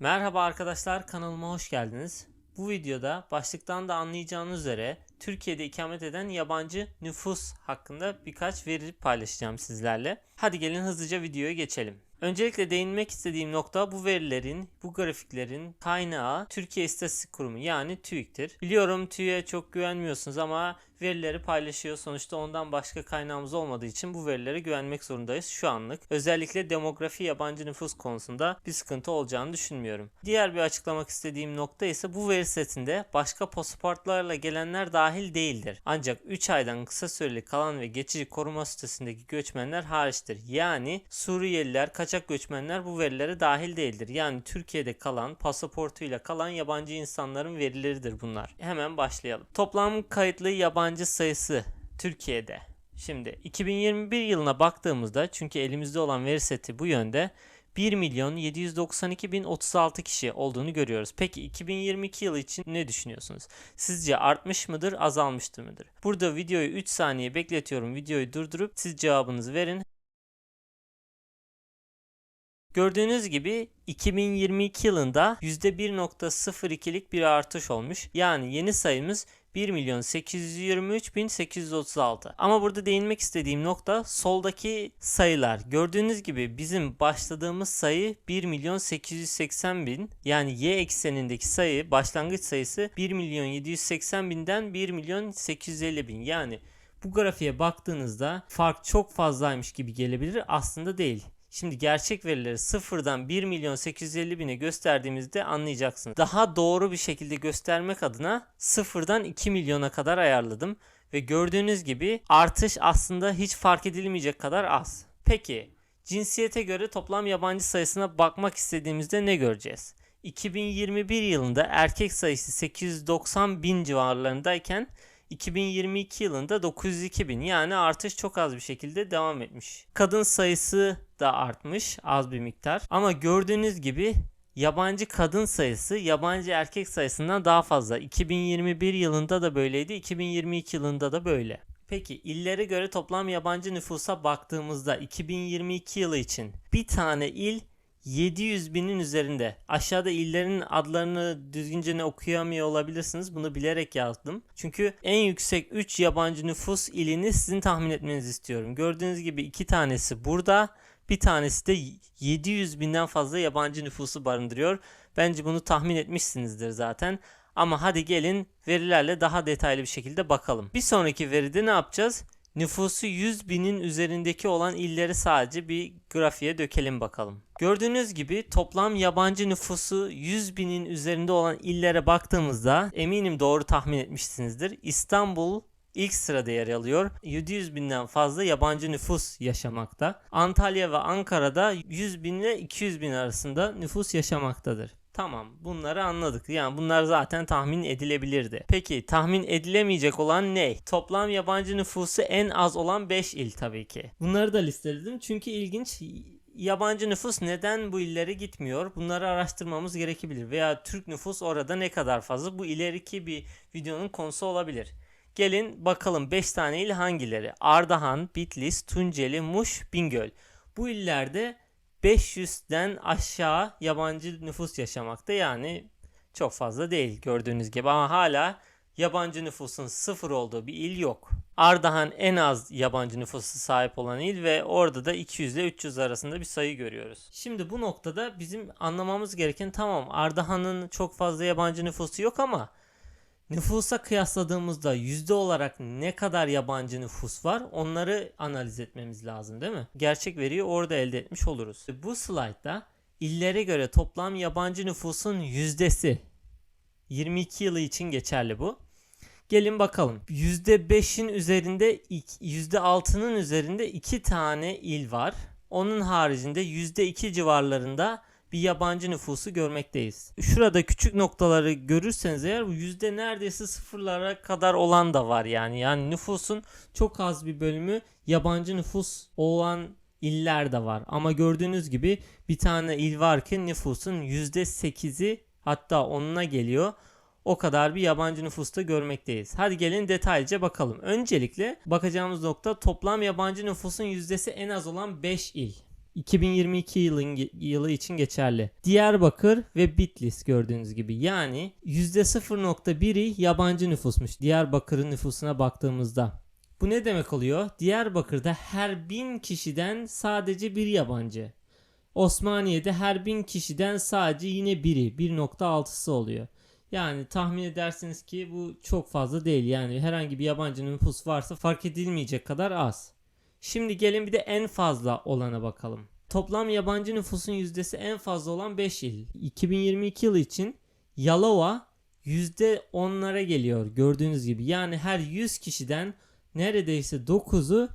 Merhaba arkadaşlar kanalıma hoş geldiniz. Bu videoda başlıktan da anlayacağınız üzere Türkiye'de ikamet eden yabancı nüfus hakkında birkaç veri paylaşacağım sizlerle. Hadi gelin hızlıca videoya geçelim. Öncelikle değinmek istediğim nokta bu verilerin, bu grafiklerin kaynağı Türkiye İstatistik Kurumu yani TÜİK'tir. Biliyorum TÜİK'e çok güvenmiyorsunuz ama verileri paylaşıyor. Sonuçta ondan başka kaynağımız olmadığı için bu verilere güvenmek zorundayız şu anlık. Özellikle demografi yabancı nüfus konusunda bir sıkıntı olacağını düşünmüyorum. Diğer bir açıklamak istediğim nokta ise bu veri setinde başka pasaportlarla gelenler dahil değildir. Ancak 3 aydan kısa süreli kalan ve geçici koruma sitesindeki göçmenler hariçtir. Yani Suriyeliler, kaçak göçmenler bu verilere dahil değildir. Yani Türkiye'de kalan, pasaportuyla kalan yabancı insanların verileridir bunlar. Hemen başlayalım. Toplam kayıtlı yabancı sayısı Türkiye'de. Şimdi 2021 yılına baktığımızda çünkü elimizde olan veri seti bu yönde 1 milyon 792 bin 36 kişi olduğunu görüyoruz. Peki 2022 yılı için ne düşünüyorsunuz? Sizce artmış mıdır, azalmıştır mıdır? Burada videoyu 3 saniye bekletiyorum. Videoyu durdurup siz cevabınızı verin. Gördüğünüz gibi 2022 yılında %1.02'lik bir artış olmuş. Yani yeni sayımız 1 milyon 823 bin 836. Ama burada değinmek istediğim nokta soldaki sayılar. Gördüğünüz gibi bizim başladığımız sayı 1 milyon 880 bin. Yani y eksenindeki sayı başlangıç sayısı 1 milyon 780 binden 1 milyon 850 bin. Yani bu grafiğe baktığınızda fark çok fazlaymış gibi gelebilir. Aslında değil. Şimdi gerçek verileri sıfırdan 1 milyon 850 bine gösterdiğimizde anlayacaksınız. Daha doğru bir şekilde göstermek adına sıfırdan 2 milyona kadar ayarladım. Ve gördüğünüz gibi artış aslında hiç fark edilmeyecek kadar az. Peki cinsiyete göre toplam yabancı sayısına bakmak istediğimizde ne göreceğiz? 2021 yılında erkek sayısı 890 bin civarlarındayken 2022 yılında 902 bin yani artış çok az bir şekilde devam etmiş. Kadın sayısı da artmış az bir miktar ama gördüğünüz gibi yabancı kadın sayısı yabancı erkek sayısından daha fazla. 2021 yılında da böyleydi 2022 yılında da böyle. Peki illere göre toplam yabancı nüfusa baktığımızda 2022 yılı için bir tane il 700 binin üzerinde. Aşağıda illerin adlarını düzgünce ne okuyamıyor olabilirsiniz. Bunu bilerek yazdım. Çünkü en yüksek 3 yabancı nüfus ilini sizin tahmin etmenizi istiyorum. Gördüğünüz gibi iki tanesi burada. Bir tanesi de 700 binden fazla yabancı nüfusu barındırıyor. Bence bunu tahmin etmişsinizdir zaten. Ama hadi gelin verilerle daha detaylı bir şekilde bakalım. Bir sonraki veride ne yapacağız? Nüfusu 100 binin üzerindeki olan illeri sadece bir grafiğe dökelim bakalım. Gördüğünüz gibi toplam yabancı nüfusu 100 binin üzerinde olan illere baktığımızda eminim doğru tahmin etmişsinizdir. İstanbul ilk sırada yer alıyor. 700 binden fazla yabancı nüfus yaşamakta. Antalya ve Ankara'da 100 bin ile 200 bin arasında nüfus yaşamaktadır. Tamam bunları anladık. Yani bunlar zaten tahmin edilebilirdi. Peki tahmin edilemeyecek olan ne? Toplam yabancı nüfusu en az olan 5 il tabii ki. Bunları da listeledim çünkü ilginç yabancı nüfus neden bu illere gitmiyor? Bunları araştırmamız gerekebilir. Veya Türk nüfus orada ne kadar fazla? Bu ileriki bir videonun konusu olabilir. Gelin bakalım 5 tane il hangileri? Ardahan, Bitlis, Tunceli, Muş, Bingöl. Bu illerde 500'den aşağı yabancı nüfus yaşamakta. Yani çok fazla değil gördüğünüz gibi ama hala yabancı nüfusun sıfır olduğu bir il yok. Ardahan en az yabancı nüfusu sahip olan il ve orada da 200 ile 300 arasında bir sayı görüyoruz. Şimdi bu noktada bizim anlamamız gereken tamam Ardahan'ın çok fazla yabancı nüfusu yok ama nüfusa kıyasladığımızda yüzde olarak ne kadar yabancı nüfus var onları analiz etmemiz lazım değil mi? Gerçek veriyi orada elde etmiş oluruz. Bu slaytta illere göre toplam yabancı nüfusun yüzdesi 22 yılı için geçerli bu. Gelin bakalım. %5'in üzerinde %6'nın üzerinde 2 tane il var. Onun haricinde %2 civarlarında bir yabancı nüfusu görmekteyiz. Şurada küçük noktaları görürseniz eğer yüzde neredeyse sıfırlara kadar olan da var yani. Yani nüfusun çok az bir bölümü yabancı nüfus olan iller de var. Ama gördüğünüz gibi bir tane il var ki nüfusun yüzde 8'i hatta onuna geliyor o kadar bir yabancı nüfusta görmekteyiz. Hadi gelin detaylıca bakalım. Öncelikle bakacağımız nokta toplam yabancı nüfusun yüzdesi en az olan 5 il. 2022 yılın yılı için geçerli. Diyarbakır ve Bitlis gördüğünüz gibi. Yani %0.1'i yabancı nüfusmuş Diyarbakır'ın nüfusuna baktığımızda. Bu ne demek oluyor? Diyarbakır'da her bin kişiden sadece bir yabancı. Osmaniye'de her bin kişiden sadece yine biri 1.6'sı oluyor. Yani tahmin edersiniz ki bu çok fazla değil. Yani herhangi bir yabancı nüfus varsa fark edilmeyecek kadar az. Şimdi gelin bir de en fazla olana bakalım. Toplam yabancı nüfusun yüzdesi en fazla olan 5 il. 2022 yılı için Yalova %10'lara geliyor gördüğünüz gibi. Yani her 100 kişiden neredeyse 9'u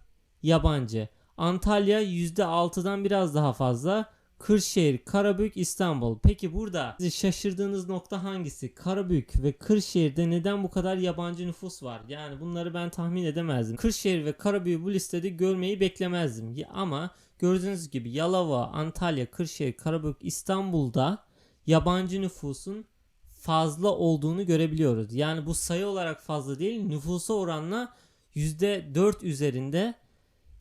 yabancı. Antalya %6'dan biraz daha fazla. Kırşehir, Karabük, İstanbul. Peki burada sizi şaşırdığınız nokta hangisi? Karabük ve Kırşehir'de neden bu kadar yabancı nüfus var? Yani bunları ben tahmin edemezdim. Kırşehir ve Karabük'ü bu listede görmeyi beklemezdim. Ama gördüğünüz gibi Yalova, Antalya, Kırşehir, Karabük, İstanbul'da yabancı nüfusun fazla olduğunu görebiliyoruz. Yani bu sayı olarak fazla değil, nüfusa oranla %4 üzerinde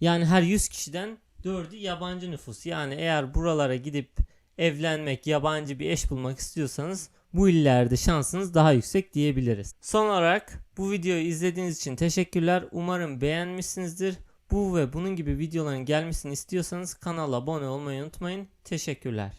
yani her 100 kişiden 4'ü yabancı nüfus. Yani eğer buralara gidip evlenmek, yabancı bir eş bulmak istiyorsanız bu illerde şansınız daha yüksek diyebiliriz. Son olarak bu videoyu izlediğiniz için teşekkürler. Umarım beğenmişsinizdir. Bu ve bunun gibi videoların gelmesini istiyorsanız kanala abone olmayı unutmayın. Teşekkürler.